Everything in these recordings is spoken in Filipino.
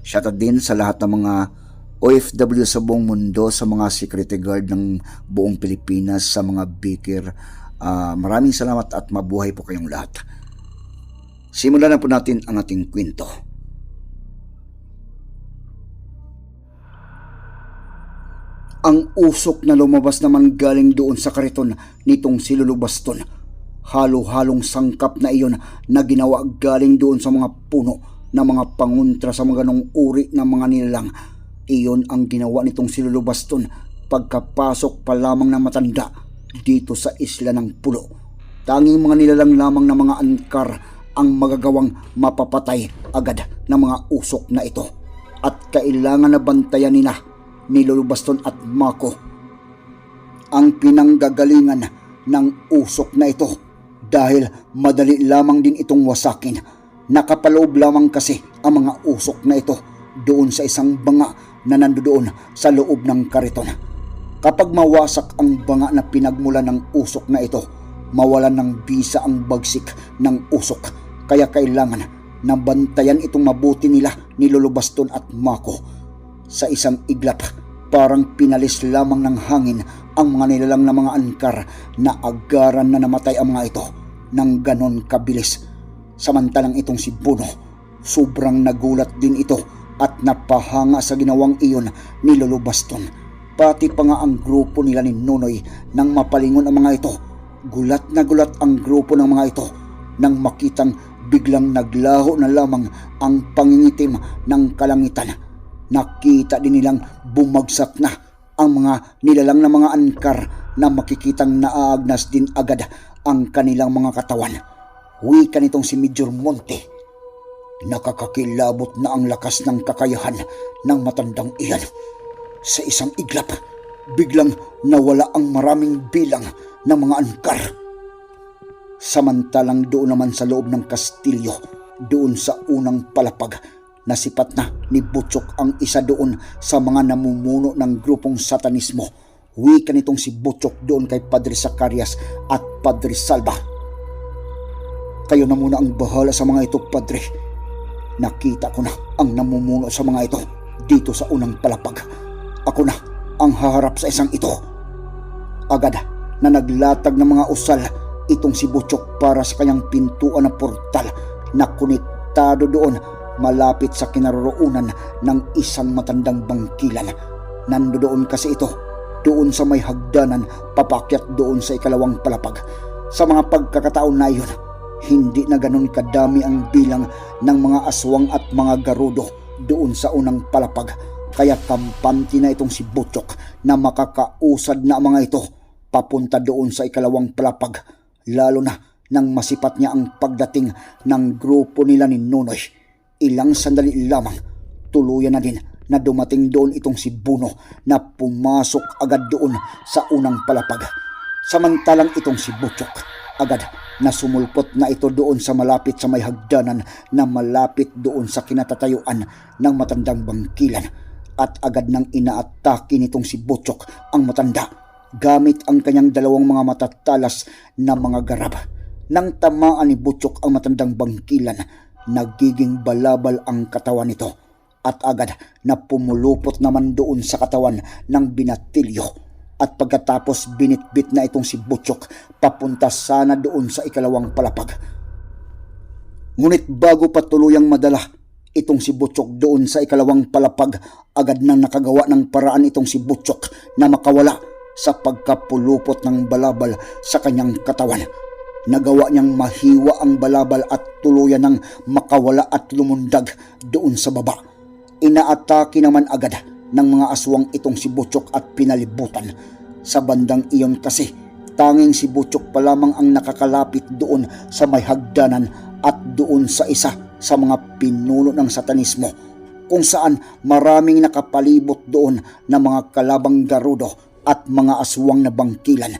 Shoutout din sa lahat ng mga OFW sa buong mundo, sa mga security guard ng buong Pilipinas, sa mga baker. Ah, maraming salamat at mabuhay po kayong lahat. Simulan na po natin ang ating kwento. Ang usok na lumabas naman galing doon sa kariton nitong si Lulu Baston. Halo-halong sangkap na iyon na ginawa galing doon sa mga puno na mga panguntra sa mga ganong uri ng mga nilalang. Iyon ang ginawa nitong si pagkapasok pa lamang ng matanda dito sa isla ng pulo. Tanging mga nilalang lamang ng mga angkar ang magagawang mapapatay agad ng mga usok na ito. At kailangan na bantayan nila ni Lolo Baston at Mako ang pinanggagalingan ng usok na ito dahil madali lamang din itong wasakin. Nakapaloob lamang kasi ang mga usok na ito doon sa isang banga na nandoon sa loob ng kariton. Kapag mawasak ang banga na pinagmula ng usok na ito, mawalan ng bisa ang bagsik ng usok. Kaya kailangan na bantayan itong mabuti nila ni Lolo Baston at Mako sa isang iglap parang pinalis lamang ng hangin ang mga nilalang na mga angkar na agaran na namatay ang mga ito ng ganon kabilis. Samantalang itong si Bono, sobrang nagulat din ito at napahanga sa ginawang iyon ni Lolo Baston. Pati pa nga ang grupo nila ni Nonoy nang mapalingon ang mga ito. Gulat na gulat ang grupo ng mga ito nang makitang biglang naglaho na lamang ang pangingitim ng kalangitan nakita din nilang bumagsak na ang mga nilalang na mga angkar na makikitang naaagnas din agad ang kanilang mga katawan. Wika nitong si Major Monte. Nakakakilabot na ang lakas ng kakayahan ng matandang iyan. Sa isang iglap, biglang nawala ang maraming bilang ng mga angkar. Samantalang doon naman sa loob ng kastilyo, doon sa unang palapag, Nasipat na ni Butchok ang isa doon sa mga namumuno ng grupong satanismo. Wika nitong si Butchok doon kay Padre Zacarias at Padre Salva. Kayo na muna ang bahala sa mga ito, Padre. Nakita ko na ang namumuno sa mga ito dito sa unang palapag. Ako na ang haharap sa isang ito. Agad na naglatag ng mga usal itong si Butchok para sa kanyang pintuan na portal na konektado doon malapit sa kinaroroonan ng isang matandang bangkilan. Nandoon kasi ito, doon sa may hagdanan, papakyat doon sa ikalawang palapag. Sa mga pagkakataon na iyon, hindi na ganun kadami ang bilang ng mga aswang at mga garudo doon sa unang palapag. Kaya kampante na itong si Butchok na makakausad na mga ito papunta doon sa ikalawang palapag. Lalo na nang masipat niya ang pagdating ng grupo nila ni Nonoy Ilang sandali lamang, tuluyan na din na dumating doon itong si Buno na pumasok agad doon sa unang palapag. Samantalang itong si Butchok, agad na sumulpot na ito doon sa malapit sa may hagdanan na malapit doon sa kinatatayuan ng matandang bangkilan. At agad nang inaatake nitong si Butchok ang matanda gamit ang kanyang dalawang mga matatalas na mga garab. Nang tamaan ni Butchok ang matandang bangkilan, nagiging balabal ang katawan nito. At agad na pumulupot naman doon sa katawan ng binatilyo at pagkatapos binitbit na itong si Butchok papunta sana doon sa ikalawang palapag. Ngunit bago pa tuluyang madala itong si Butchok doon sa ikalawang palapag, agad nang nakagawa ng paraan itong si Butchok na makawala sa pagkapulupot ng balabal sa kanyang katawan Nagawa niyang mahiwa ang balabal at tuluyan ng makawala at lumundag doon sa baba. Inaatake naman agad ng mga aswang itong si Butchok at pinalibutan. Sa bandang iyon kasi, tanging si Butchok pa lamang ang nakakalapit doon sa may hagdanan at doon sa isa sa mga pinuno ng satanismo kung saan maraming nakapalibot doon na mga kalabang garudo at mga aswang na bangkilan.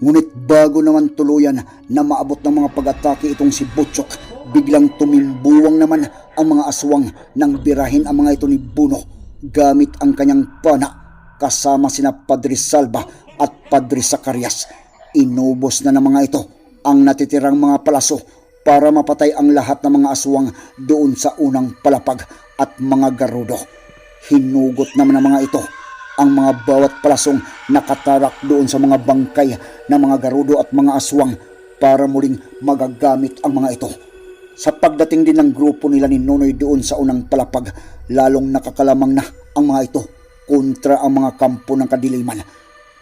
Ngunit bago naman tuluyan na maabot ng mga pag-atake itong si Butchok, biglang tumimbuwang naman ang mga aswang nang birahin ang mga ito ni Buno gamit ang kanyang pana kasama sina Padre Salva at Padre Zacarias. Inubos na ng mga ito ang natitirang mga palaso para mapatay ang lahat ng mga aswang doon sa unang palapag at mga garudo. Hinugot naman ng mga ito ang mga bawat palasong nakatarak doon sa mga bangkay ng mga garudo at mga aswang para muling magagamit ang mga ito. Sa pagdating din ng grupo nila ni Nonoy doon sa unang palapag, lalong nakakalamang na ang mga ito kontra ang mga kampo ng kadiliman.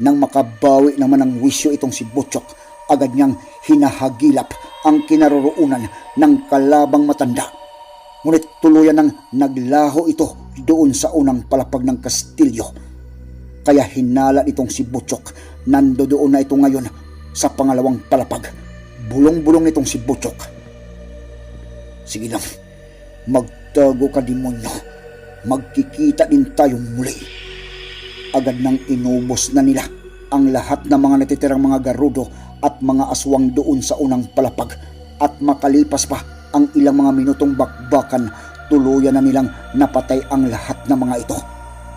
Nang makabawi naman ng wisyo itong si Butchok, agad niyang hinahagilap ang kinaroroonan ng kalabang matanda. Ngunit tuluyan nang naglaho ito doon sa unang palapag ng kastilyo. Kaya hinala nitong si Butchok. Nando doon na ito ngayon sa pangalawang palapag. Bulong-bulong nitong si Butchok. Sige lang, magtago ka demonyo. Magkikita din tayong muli. Agad nang inubos na nila ang lahat ng mga natitirang mga garudo at mga aswang doon sa unang palapag at makalipas pa ang ilang mga minutong bakbakan tuluyan na nilang napatay ang lahat ng mga ito.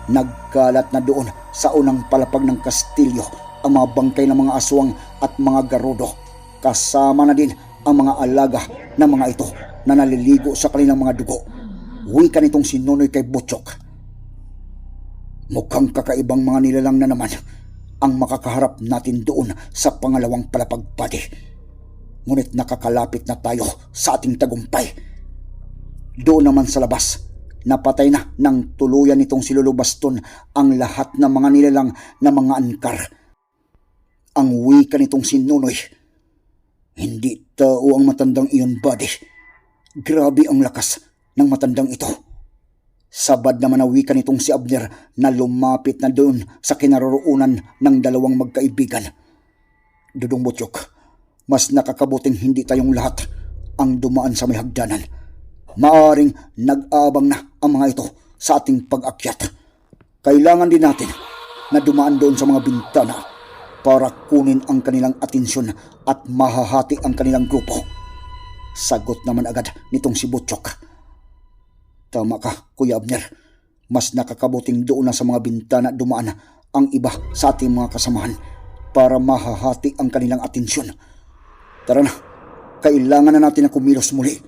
Nagkalat na doon sa unang palapag ng kastilyo ang mga bangkay ng mga aswang at mga garudo. Kasama na din ang mga alaga ng mga ito na naliligo sa kanilang mga dugo. Wika nitong sinunoy kay Butchok. Mukhang kakaibang mga nilalang na naman ang makakaharap natin doon sa pangalawang palapagpati. Ngunit nakakalapit na tayo sa ating tagumpay. Doon naman sa labas, napatay na ng tuluyan nitong si Lolo Baston ang lahat ng mga nilalang na mga angkar. Ang wika nitong si Nunoy, hindi tao ang matandang iyon, buddy. Grabe ang lakas ng matandang ito. Sabad na wika nitong si Abner na lumapit na doon sa kinaroroonan ng dalawang magkaibigan. Dudong Butchok, mas nakakabuting hindi tayong lahat ang dumaan sa may hagdanan. Maaring nag-abang na ang mga ito sa ating pag-akyat. Kailangan din natin na dumaan doon sa mga bintana para kunin ang kanilang atensyon at mahahati ang kanilang grupo. Sagot naman agad nitong si Butchok. Tama ka, Kuya Abner. Mas nakakabuting doon na sa mga bintana dumaan ang iba sa ating mga kasamahan para mahahati ang kanilang atensyon. Tara na, kailangan na natin na kumilos muli.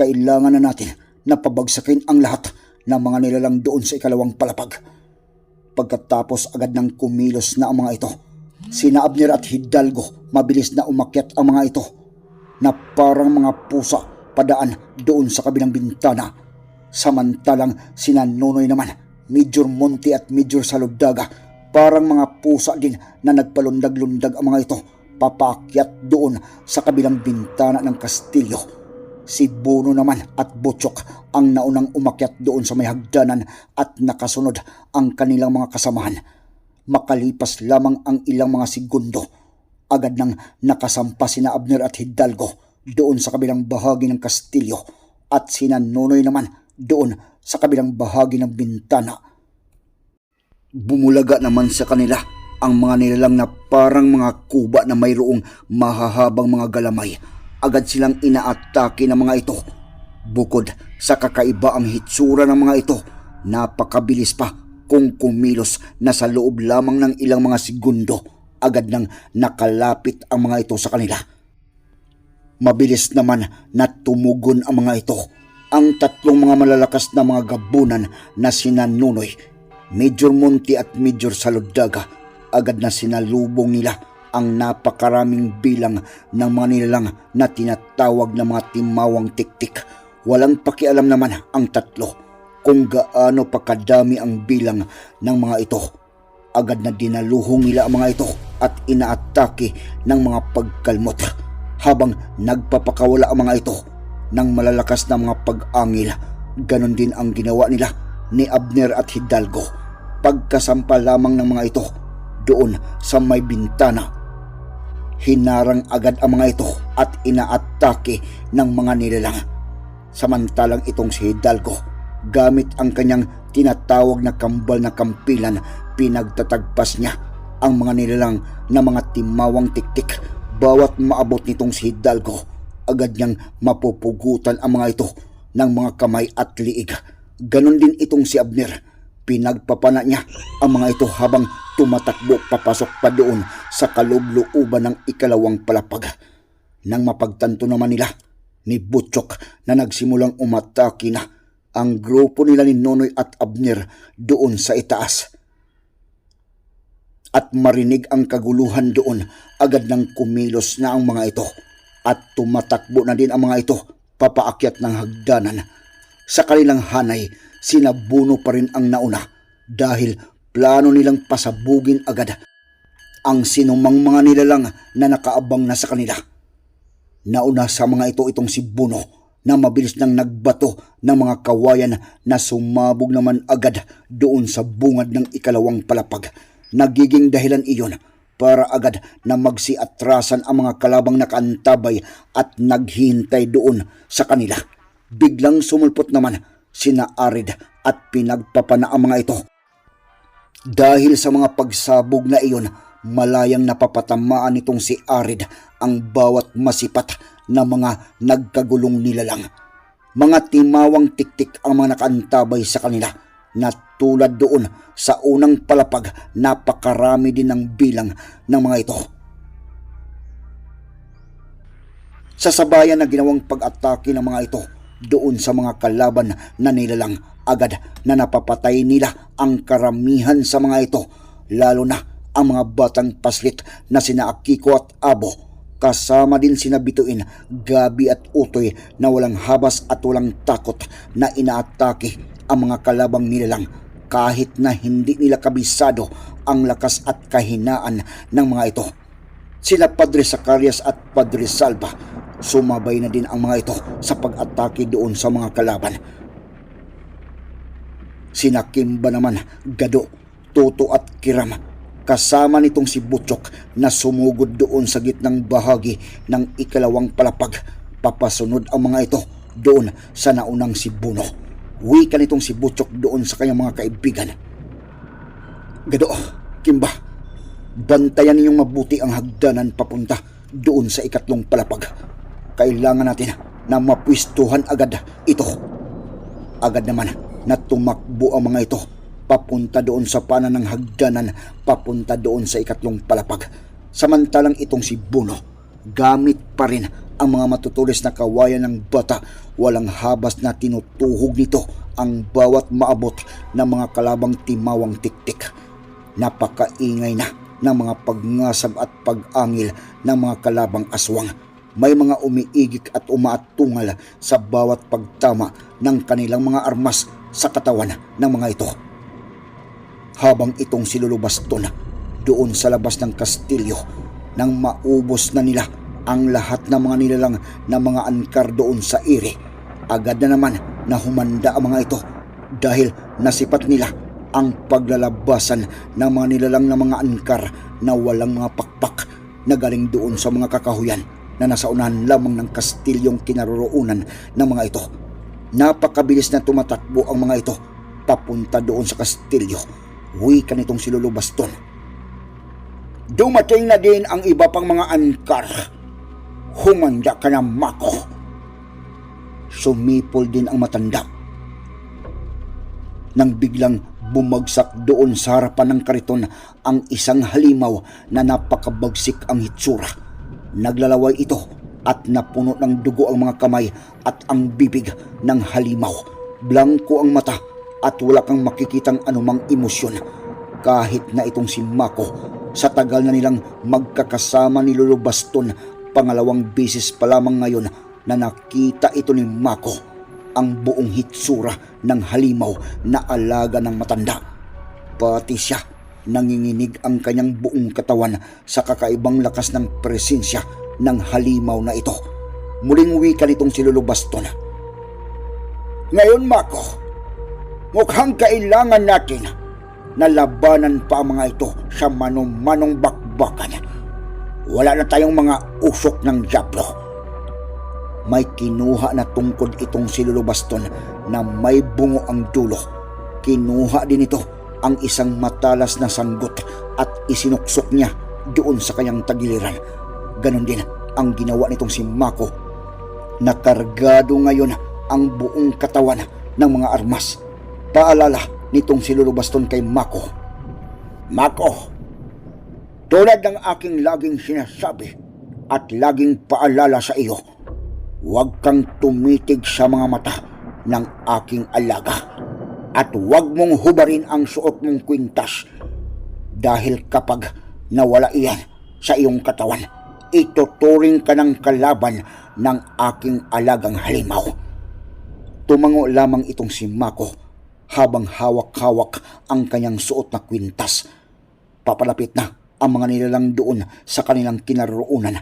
Kailangan na natin na pabagsakin ang lahat ng mga nilalang doon sa ikalawang palapag. Pagkatapos agad ng kumilos na ang mga ito, sina Abner at Hidalgo mabilis na umakyat ang mga ito na parang mga pusa padaan doon sa kabilang bintana. Samantalang sina Nonoy naman, Major Monte at Major Salugdaga, parang mga pusa din na nagpalundag-lundag ang mga ito papakyat doon sa kabilang bintana ng kastilyo. Si Bono naman at Butchok ang naunang umakyat doon sa may hagdanan at nakasunod ang kanilang mga kasamahan. Makalipas lamang ang ilang mga segundo, agad nang nakasampa sina Abner at Hidalgo doon sa kabilang bahagi ng kastilyo at sina Nonoy naman doon sa kabilang bahagi ng bintana. Bumulaga naman sa kanila ang mga nilalang na parang mga kuba na mayroong mahahabang mga galamay. Agad silang inaatake ng mga ito. Bukod sa kakaiba ang hitsura ng mga ito, napakabilis pa kung kumilos na sa loob lamang ng ilang mga segundo agad nang nakalapit ang mga ito sa kanila. Mabilis naman na tumugon ang mga ito. Ang tatlong mga malalakas na mga gabunan na sina Nunoy, Major Monte at Major Saluddaga agad na sinalubong nila ang napakaraming bilang ng mga nilalang na tinatawag na mga timawang tiktik. Walang pakialam naman ang tatlo kung gaano pa kadami ang bilang ng mga ito. Agad na dinaluhong nila ang mga ito at inaatake ng mga pagkalmot habang nagpapakawala ang mga ito ng malalakas na mga pag-angil. Ganon din ang ginawa nila ni Abner at Hidalgo. Pagkasampa lamang ng mga ito doon sa may bintana. Hinarang agad ang mga ito at inaatake ng mga nilalang. Samantalang itong si Hidalgo, gamit ang kanyang tinatawag na kambal na kampilan, pinagtatagpas niya ang mga nilalang na mga timawang tiktik. Bawat maabot nitong si Hidalgo, agad niyang mapupugutan ang mga ito ng mga kamay at liig. Ganon din itong si Abner. Pinagpapana niya ang mga ito habang tumatakbo papasok pa doon sa kalubluuban ng ikalawang palapag. Nang mapagtanto naman nila ni Butchok na nagsimulang umatake na ang grupo nila ni Nonoy at Abner doon sa itaas. At marinig ang kaguluhan doon, agad nang kumilos na ang mga ito at tumatakbo na din ang mga ito papaakyat ng hagdanan. Sa kanilang hanay, sinabuno pa rin ang nauna dahil plano nilang pasabugin agad ang sinumang mga nilalang na nakaabang na sa kanila. Nauna sa mga ito itong si Buno na mabilis nang nagbato ng mga kawayan na sumabog naman agad doon sa bungad ng ikalawang palapag. Nagiging dahilan iyon para agad na magsiatrasan ang mga kalabang nakaantabay at naghihintay doon sa kanila. Biglang sumulpot naman sina Arid at pinagpapana ang mga ito. Dahil sa mga pagsabog na iyon, malayang napapatamaan nitong si Arid ang bawat masipat na mga nagkagulong nilalang. Mga timawang tiktik ang mga nakaantabay sa kanila na tulad doon sa unang palapag napakarami din ng bilang ng mga ito. Sa sabayan na ginawang pag-atake ng mga ito doon sa mga kalaban na nilalang agad na napapatay nila ang karamihan sa mga ito lalo na ang mga batang paslit na sina Akiko at Abo kasama din sina Bituin, Gabi at Utoy na walang habas at walang takot na inaatake ang mga kalabang nilalang kahit na hindi nila kabisado ang lakas at kahinaan ng mga ito. Sila Padre Zacarias at Padre Salva sumabay na din ang mga ito sa pag-atake doon sa mga kalaban. Sina Kimba naman, Gado, Toto at Kiram kasama nitong si Butchok na sumugod doon sa gitnang bahagi ng ikalawang palapag. Papasunod ang mga ito doon sa naunang si Buno. Wika nitong si Butchok doon sa kanyang mga kaibigan. Gado, Kimba, bantayan ninyong mabuti ang hagdanan papunta doon sa ikatlong palapag. Kailangan natin na mapwistuhan agad ito. Agad naman na tumakbo ang mga ito papunta doon sa panan ng hagdanan, papunta doon sa ikatlong palapag. Samantalang itong si Buno, gamit pa rin ang mga matutulis na kawayan ng bata, walang habas na tinutuhog nito ang bawat maabot ng mga kalabang timawang tiktik. Napakaingay na ng mga pagngasab at pag-angil ng mga kalabang aswang. May mga umiigik at umaatungal sa bawat pagtama ng kanilang mga armas sa katawan ng mga ito habang itong silulubaston doon sa labas ng kastilyo nang maubos na nila ang lahat ng mga nilalang na mga angkar doon sa iri. Agad na naman na humanda ang mga ito dahil nasipat nila ang paglalabasan ng mga nilalang na mga angkar na walang mga pakpak na galing doon sa mga kakahuyan na nasa unahan lamang ng kastilyong kinaroroonan ng mga ito. Napakabilis na tumatakbo ang mga ito papunta doon sa kastilyo wika nitong si Lolo Baston. Dumating na din ang iba pang mga angkar. Humanda ka na, Mako. Sumipol din ang matanda. Nang biglang bumagsak doon sa harapan ng kariton ang isang halimaw na napakabagsik ang hitsura. Naglalaway ito at napuno ng dugo ang mga kamay at ang bibig ng halimaw. Blanko ang mata at wala kang makikitang anumang emosyon. Kahit na itong si Mako, sa tagal na nilang magkakasama ni Lolo Baston, pangalawang bisis pa lamang ngayon na nakita ito ni Mako ang buong hitsura ng halimaw na alaga ng matanda. Pati siya, nanginginig ang kanyang buong katawan sa kakaibang lakas ng presensya ng halimaw na ito. Muling wika nitong si Lolo Baston. Ngayon, Mako, mukhang kailangan natin na labanan pa ang mga ito sa manong-manong bakbakan. Wala na tayong mga usok ng Diablo. may kinuha na tungkod itong si Lolo Baston na may bungo ang dulo. Kinuha din ito ang isang matalas na sanggot at isinuksok niya doon sa kanyang tagiliran. Ganon din ang ginawa nitong si Mako. Nakargado ngayon ang buong katawan ng mga armas. Paalala nitong si Lolo Baston kay Mako. Mako, tulad ng aking laging sinasabi at laging paalala sa iyo, huwag kang tumitig sa mga mata ng aking alaga at huwag mong hubarin ang suot mong kwintas dahil kapag nawala iyan sa iyong katawan, ituturing ka ng kalaban ng aking alagang halimaw. Tumango lamang itong si Mako habang hawak-hawak ang kanyang suot na kwintas. Papalapit na ang mga nilalang doon sa kanilang kinaroonan.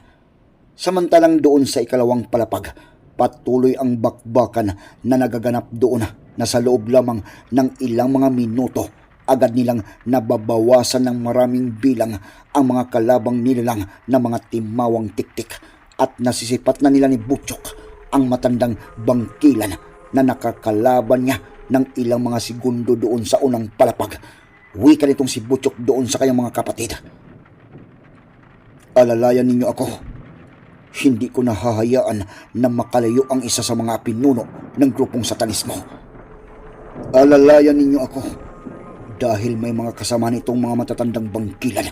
Samantalang doon sa ikalawang palapag, patuloy ang bakbakan na nagaganap doon na sa loob lamang ng ilang mga minuto agad nilang nababawasan ng maraming bilang ang mga kalabang nilalang na mga timawang tiktik at nasisipat na nila ni Butchok ang matandang bangkilan na nakakalaban niya ng ilang mga segundo doon sa unang palapag. Wika nitong si Butchok doon sa kanyang mga kapatid. Alalayan ninyo ako. Hindi ko nahahayaan na makalayo ang isa sa mga pinuno ng grupong satanismo. Alalayan ninyo ako dahil may mga kasama nitong mga matatandang bangkilan.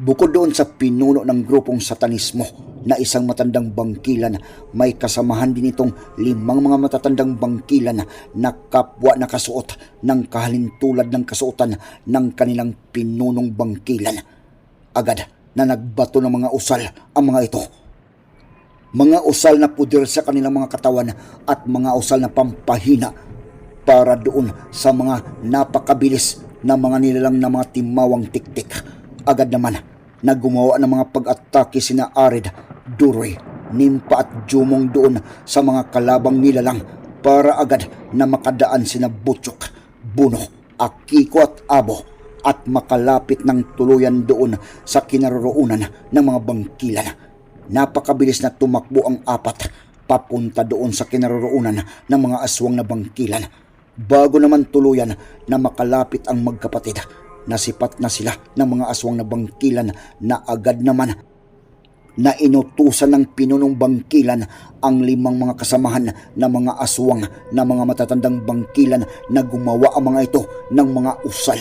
Bukod doon sa pinuno ng grupong satanismo na isang matandang bangkilan, may kasamahan din itong limang mga matatandang bangkilan na kapwa nakasuot ng kahalintulad ng kasuotan ng kanilang pinunong bangkilan. Agad na nagbato ng mga usal ang mga ito. Mga usal na puder sa kanilang mga katawan at mga usal na pampahina para doon sa mga napakabilis na mga nilalang na mga timawang tiktik. Agad naman na gumawa ng mga pag-atake sina Arid, Duroy, Nimpa at Jumong doon sa mga kalabang nilalang para agad na makadaan sina Butchok, Buno, Akiko at Abo at makalapit ng tuluyan doon sa kinaroroonan ng mga bangkilan. Napakabilis na tumakbo ang apat papunta doon sa kinaroroonan ng mga aswang na bangkilan bago naman tuluyan na makalapit ang magkapatid. Nasipat na sila ng mga aswang na bangkilan na agad naman na inutusan ng pinunong bangkilan ang limang mga kasamahan na mga aswang na mga matatandang bangkilan na gumawa ang mga ito ng mga usal.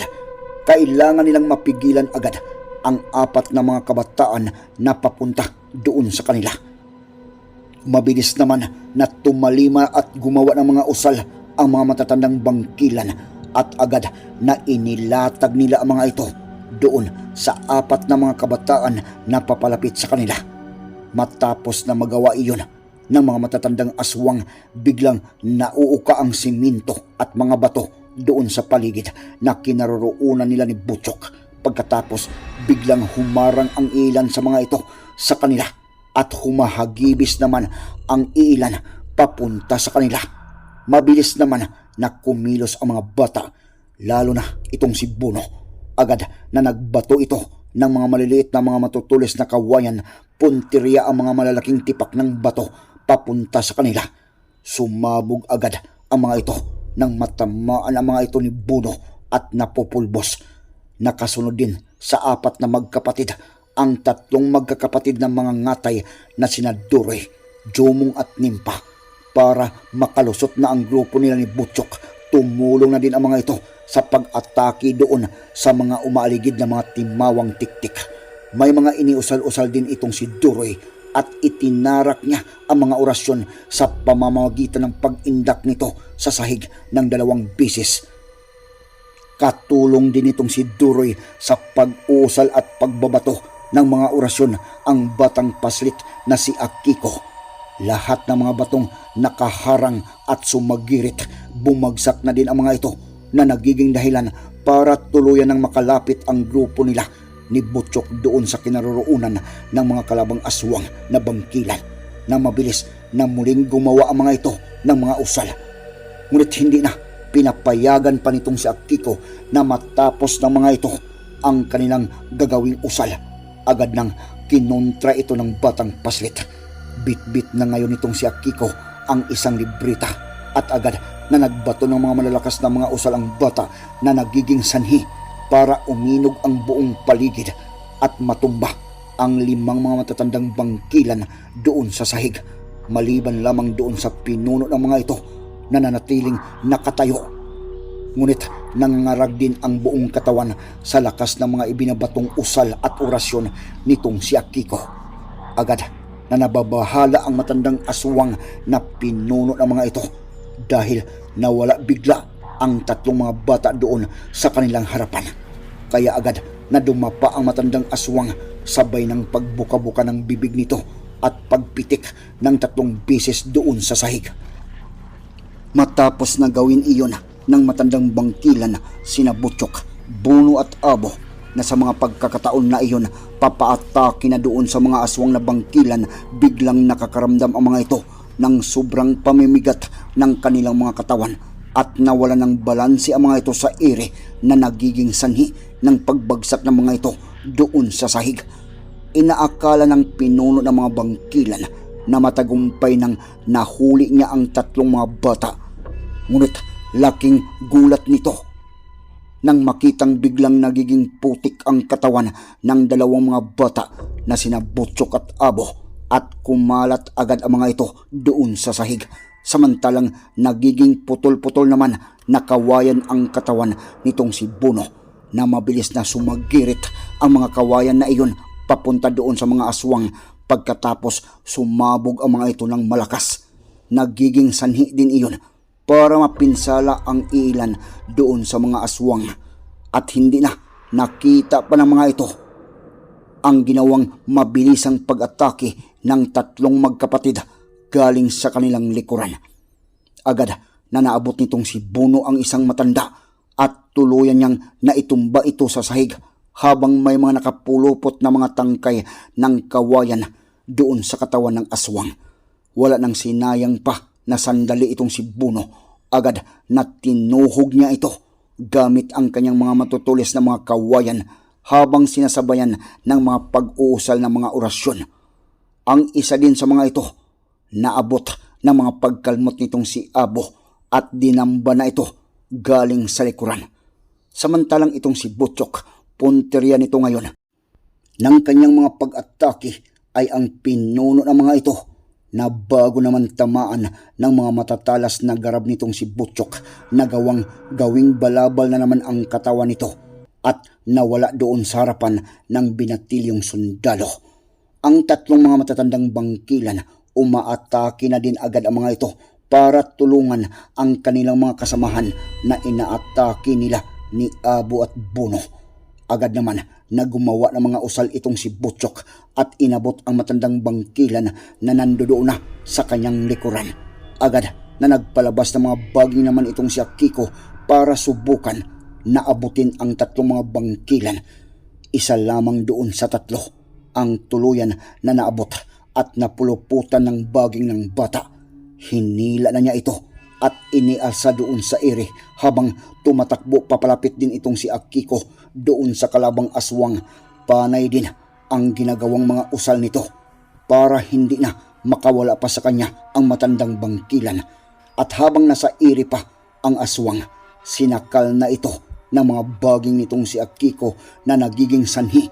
Kailangan nilang mapigilan agad ang apat na mga kabataan na papunta doon sa kanila. Mabilis naman na tumalima at gumawa ng mga usal ang mga matatandang bangkilan at agad na inilatag nila ang mga ito doon sa apat na mga kabataan na papalapit sa kanila. Matapos na magawa iyon ng mga matatandang aswang, biglang nauuka ang siminto at mga bato doon sa paligid na kinaroroonan nila ni Butchok. Pagkatapos, biglang humarang ang ilan sa mga ito sa kanila at humahagibis naman ang ilan papunta sa kanila. Mabilis naman na kumilos ang mga bata, lalo na itong si Buno. Agad na nagbato ito ng mga maliliit na mga matutulis na kawayan, puntirya ang mga malalaking tipak ng bato papunta sa kanila. Sumabog agad ang mga ito nang matamaan ang mga ito ni Buno at napupulbos. Nakasunod din sa apat na magkapatid ang tatlong magkakapatid ng mga ngatay na sina Duroy, Jumong at Nimpa para makalusot na ang grupo nila ni Butchok. Tumulong na din ang mga ito sa pag-atake doon sa mga umaaligid na mga timawang tiktik. May mga iniusal-usal din itong si Duroy at itinarak niya ang mga orasyon sa pamamagitan ng pag-indak nito sa sahig ng dalawang bisis. Katulong din itong si Duroy sa pag-usal at pagbabato ng mga orasyon ang batang paslit na si Akiko. Lahat ng mga batong nakaharang at sumagirit, bumagsak na din ang mga ito na nagiging dahilan para tuluyan ng makalapit ang grupo nila ni Butchok doon sa kinaroroonan ng mga kalabang aswang na bangkilan na mabilis na muling gumawa ang mga ito ng mga usal. Ngunit hindi na pinapayagan pa nitong si Akiko na matapos ng mga ito ang kanilang gagawing usal. Agad nang kinontra ito ng batang paslit. Bitbit na ngayon itong si Akiko ang isang librita at agad na nagbato ng mga malalakas na mga usal ang bata na nagiging sanhi para uminog ang buong paligid at matumba ang limang mga matatandang bangkilan doon sa sahig. Maliban lamang doon sa pinuno ng mga ito na nanatiling nakatayo. Ngunit nangangarag din ang buong katawan sa lakas ng mga ibinabatong usal at orasyon nitong si Akiko. Agad na nababahala ang matandang aswang na pinuno ng mga ito dahil nawala bigla ang tatlong mga bata doon sa kanilang harapan. Kaya agad na dumapa ang matandang aswang sabay ng pagbuka-buka ng bibig nito at pagpitik ng tatlong beses doon sa sahig. Matapos na gawin iyon ng matandang bangkilan sina Butchok, Buno at Abo na sa mga pagkakataon na iyon papaatake na doon sa mga aswang na bangkilan biglang nakakaramdam ang mga ito ng sobrang pamimigat ng kanilang mga katawan at nawala ng balanse ang mga ito sa ere na nagiging sanhi ng pagbagsak ng mga ito doon sa sahig. Inaakala ng pinuno ng mga bangkilan na matagumpay nang nahuli niya ang tatlong mga bata. Ngunit laking gulat nito nang makitang biglang nagiging putik ang katawan ng dalawang mga bata na sina Butchok at Abo at kumalat agad ang mga ito doon sa sahig. Samantalang nagiging putol-putol naman nakawayan ang katawan nitong si Buno na mabilis na sumagirit ang mga kawayan na iyon papunta doon sa mga aswang pagkatapos sumabog ang mga ito ng malakas. Nagiging sanhi din iyon para mapinsala ang ilan doon sa mga aswang at hindi na nakita pa ng mga ito ang ginawang mabilisang pag-atake ng tatlong magkapatid galing sa kanilang likuran. Agad na naabot nitong si Buno ang isang matanda at tuluyan niyang naitumba ito sa sahig habang may mga nakapulupot na mga tangkay ng kawayan doon sa katawan ng aswang. Wala nang sinayang pa na sandali itong si Buno. Agad na tinuhog niya ito gamit ang kanyang mga matutulis na mga kawayan habang sinasabayan ng mga pag-uusal ng mga orasyon. Ang isa din sa mga ito, naabot ng mga pagkalmot nitong si Abo at dinamba na ito galing sa likuran. Samantalang itong si Butchok, punteriya nito ngayon. Nang kanyang mga pag-atake ay ang pinuno ng mga ito na bago naman tamaan ng mga matatalas na garab nitong si Butchok na gawang gawing balabal na naman ang katawan nito at nawala doon sa harapan ng binatilyong sundalo. Ang tatlong mga matatandang bangkilan umaatake na din agad ang mga ito para tulungan ang kanilang mga kasamahan na inaatake nila ni Abo at Buno. Agad naman na gumawa ng mga usal itong si Butchok at inabot ang matandang bangkilan na nandoon na sa kanyang likuran. Agad na nagpalabas ng mga baging naman itong si Akiko para subukan na abutin ang tatlong mga bangkilan. Isa lamang doon sa tatlo ang tuluyan na naabot at napuluputan ng baging ng bata. Hinila na niya ito at inialsa doon sa ere habang tumatakbo papalapit din itong si Akiko doon sa kalabang aswang. Panay din ang ginagawang mga usal nito para hindi na makawala pa sa kanya ang matandang bangkilan. At habang nasa ere pa ang aswang, sinakal na ito ng mga baging nitong si Akiko na nagiging sanhi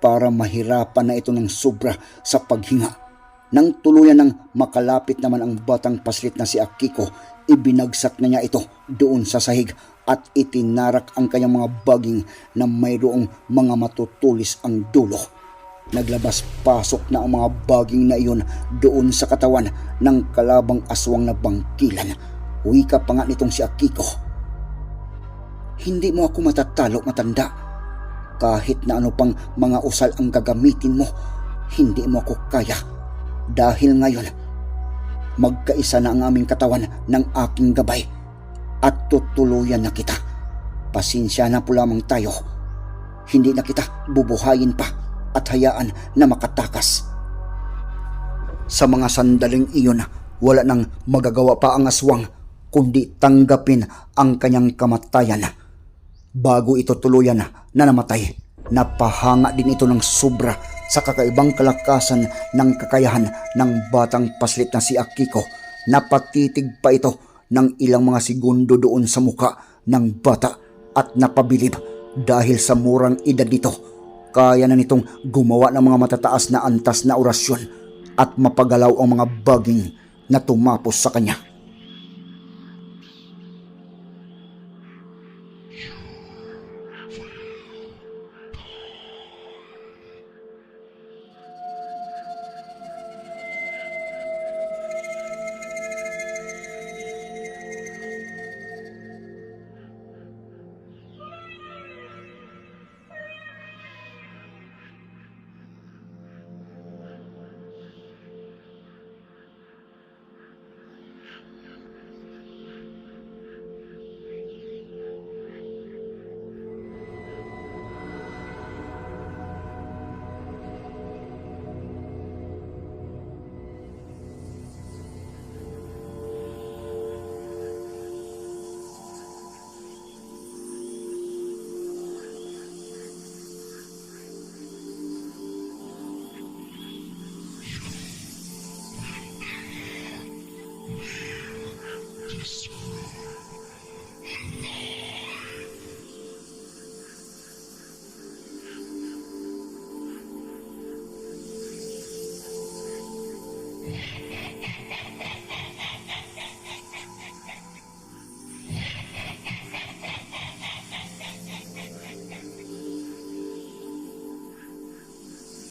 para mahirapan na ito ng sobra sa paghinga. Nang tuluyan ng makalapit naman ang batang paslit na si Akiko, ibinagsak na niya ito doon sa sahig at itinarak ang kanyang mga baging na mayroong mga matutulis ang dulo. Naglabas pasok na ang mga baging na iyon doon sa katawan ng kalabang aswang na bangkilan. Wika pa nga nitong si Akiko. Hindi mo ako matatalo matanda. Kahit na ano pang mga usal ang gagamitin mo, hindi mo ako kaya. Dahil ngayon, magkaisa na ang aming katawan ng aking gabay at tutuluyan na kita. Pasensya na po lamang tayo. Hindi na kita bubuhayin pa at hayaan na makatakas. Sa mga sandaling iyon, wala nang magagawa pa ang aswang kundi tanggapin ang kanyang kamatayan. Bago ito tuluyan na namatay, napahanga din ito ng sobra sa kakaibang kalakasan ng kakayahan ng batang paslit na si Akiko. Napatitig pa ito ng ilang mga segundo doon sa muka ng bata at napabilib dahil sa murang edad nito. Kaya na nitong gumawa ng mga matataas na antas na orasyon at mapagalaw ang mga baging na tumapos sa kanya.